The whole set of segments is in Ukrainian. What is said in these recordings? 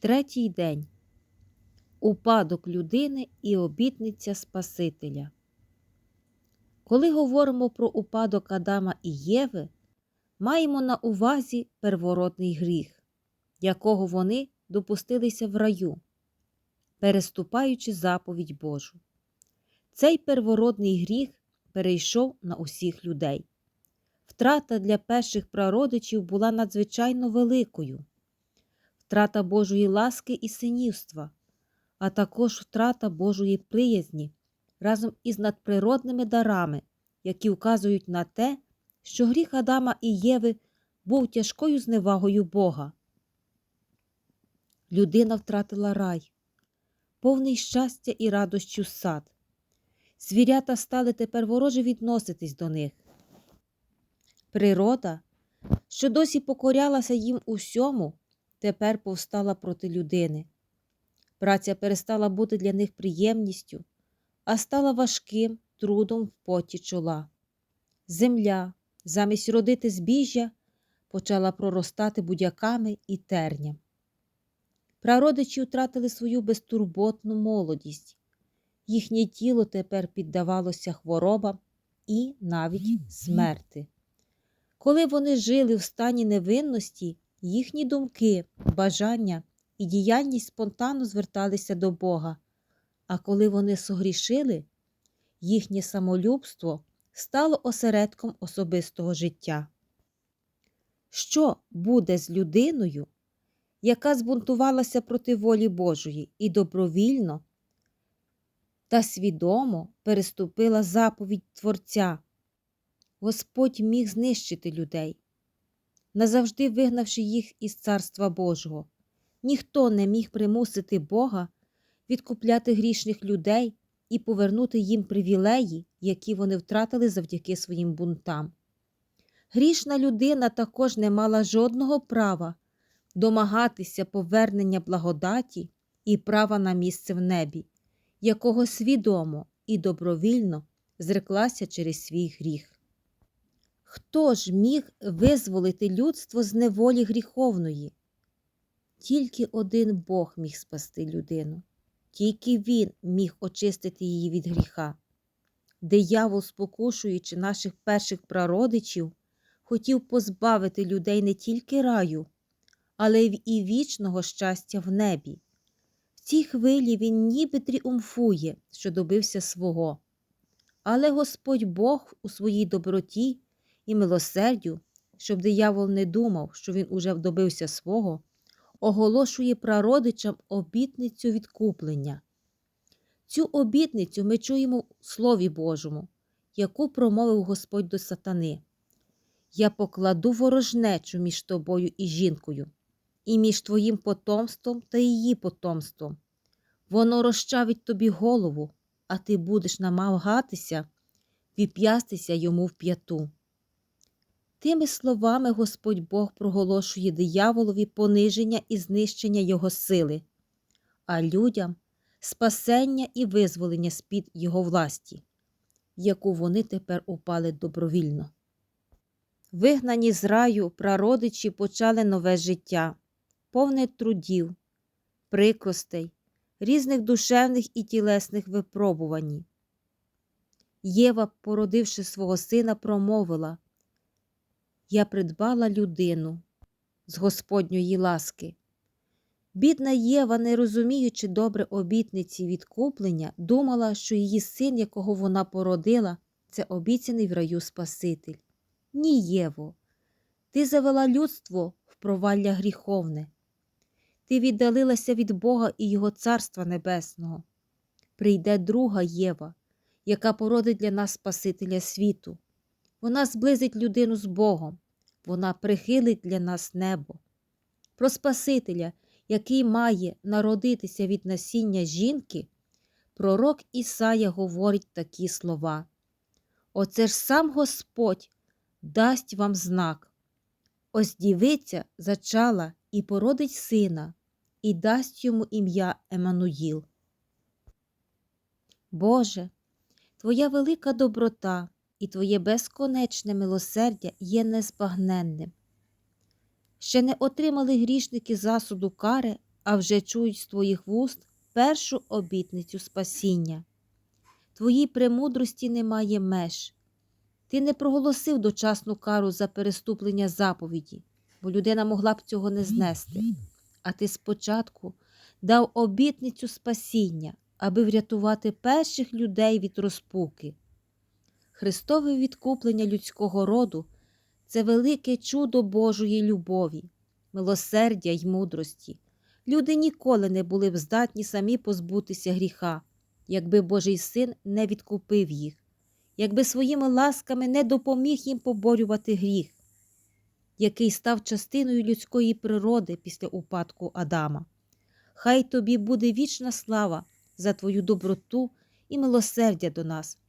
Третій день. Упадок людини і обітниця Спасителя. Коли говоримо про упадок Адама і Єви, маємо на увазі первородний гріх, якого вони допустилися в раю, переступаючи заповідь Божу. Цей первородний гріх перейшов на усіх людей. Втрата для перших прародичів була надзвичайно великою втрата Божої ласки і синівства, а також втрата Божої приязні разом із надприродними дарами, які вказують на те, що гріх Адама і Єви був тяжкою зневагою Бога. Людина втратила рай, повний щастя і радощів сад. Звірята стали тепер вороже відноситись до них. Природа, що досі покорялася їм усьому, тепер повстала проти людини. Праця перестала бути для них приємністю, а стала важким трудом в поті чола. Земля, замість родити збіжжя, почала проростати будяками і терням. Прародичі втратили свою безтурботну молодість. Їхнє тіло тепер піддавалося хворобам і навіть смерти. Коли вони жили в стані невинності, їхні думки, бажання і діяльність спонтанно зверталися до Бога, а коли вони согрішили, їхнє самолюбство стало осередком особистого життя. Що буде з людиною, яка збунтувалася проти волі Божої і добровільно та свідомо переступила заповідь Творця? Господь міг знищити людей, назавжди вигнавши їх із Царства Божого. Ніхто не міг примусити Бога відкупляти грішних людей і повернути їм привілеї, які вони втратили завдяки своїм бунтам. Грішна людина також не мала жодного права домагатися повернення благодаті і права на місце в небі, якого свідомо і добровільно зреклася через свій гріх. Хто ж міг визволити людство з неволі гріховної? Тільки один Бог міг спасти людину, тільки Він міг очистити її від гріха. Диявол, спокушуючи наших перших прародичів, хотів позбавити людей не тільки раю, але й вічного щастя в небі. В цій хвилі він ніби тріумфує, що добився свого. Але Господь Бог у своїй доброті і милосердю, щоб диявол не думав, що він уже добився свого, оголошує прародичам обітницю відкуплення. Цю обітницю ми чуємо в Слові Божому, яку промовив Господь до сатани. Я покладу ворожнечу між тобою і жінкою, і між твоїм потомством та її потомством. Воно розчавить тобі голову, а ти будеш намагатися віп'ястися йому в п'яту. Тими словами Господь Бог проголошує дияволові пониження і знищення його сили, а людям спасення і визволення з-під його власті, яку вони тепер упали добровільно. Вигнані з раю прародичі почали нове життя, повне трудів, прикростей, різних душевних і тілесних випробувань. Єва, породивши свого сина, промовила Я придбала людину з Господньої ласки. Бідна Єва, не розуміючи добре обітниці відкуплення, думала, що її син, якого вона породила, це обіцяний в раю Спаситель. Ні, Єво, ти завела людство в провалля гріховне. Ти віддалилася від Бога і Його Царства Небесного. Прийде друга Єва, яка породить для нас Спасителя світу. Вона зблизить людину з Богом, вона прихилить для нас небо. Про Спасителя, який має народитися від насіння жінки, пророк Ісая говорить такі слова. Оце ж сам Господь дасть вам знак. Ось дівиця зачала і породить сина, і дасть йому ім'я Еммануїл. Боже, Твоя велика доброта і Твоє безконечне милосердя є незбагненним. Ще не отримали грішники засуду кари, а вже чують з твоїх вуст першу обітницю спасіння. Твоїй премудрості немає меж. Ти не проголосив дочасну кару за переступлення заповіді, бо людина могла б цього не знести. А ти спочатку дав обітницю спасіння, аби врятувати перших людей від розпуки. Христове відкуплення людського роду це велике чудо Божої любові, милосердя й мудрості. Люди ніколи не були б здатні самі позбутися гріха, якби Божий син не відкупив їх, якби своїми ласками не допоміг їм поборювати гріх, який став частиною людської природи після упадку Адама. Хай тобі буде вічна слава за твою доброту і милосердя до нас,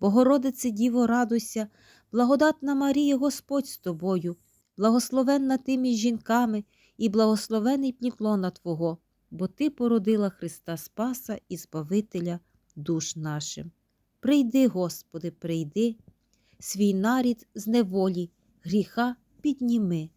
Богородице Діво, радуйся, благодатна Марія, Господь з тобою, благословенна ти між жінками і благословений плід Твого, бо Ти породила Христа Спаса і Збавителя душ нашим. Прийди, Господи, прийди, свій нарід з неволі, гріха підніми.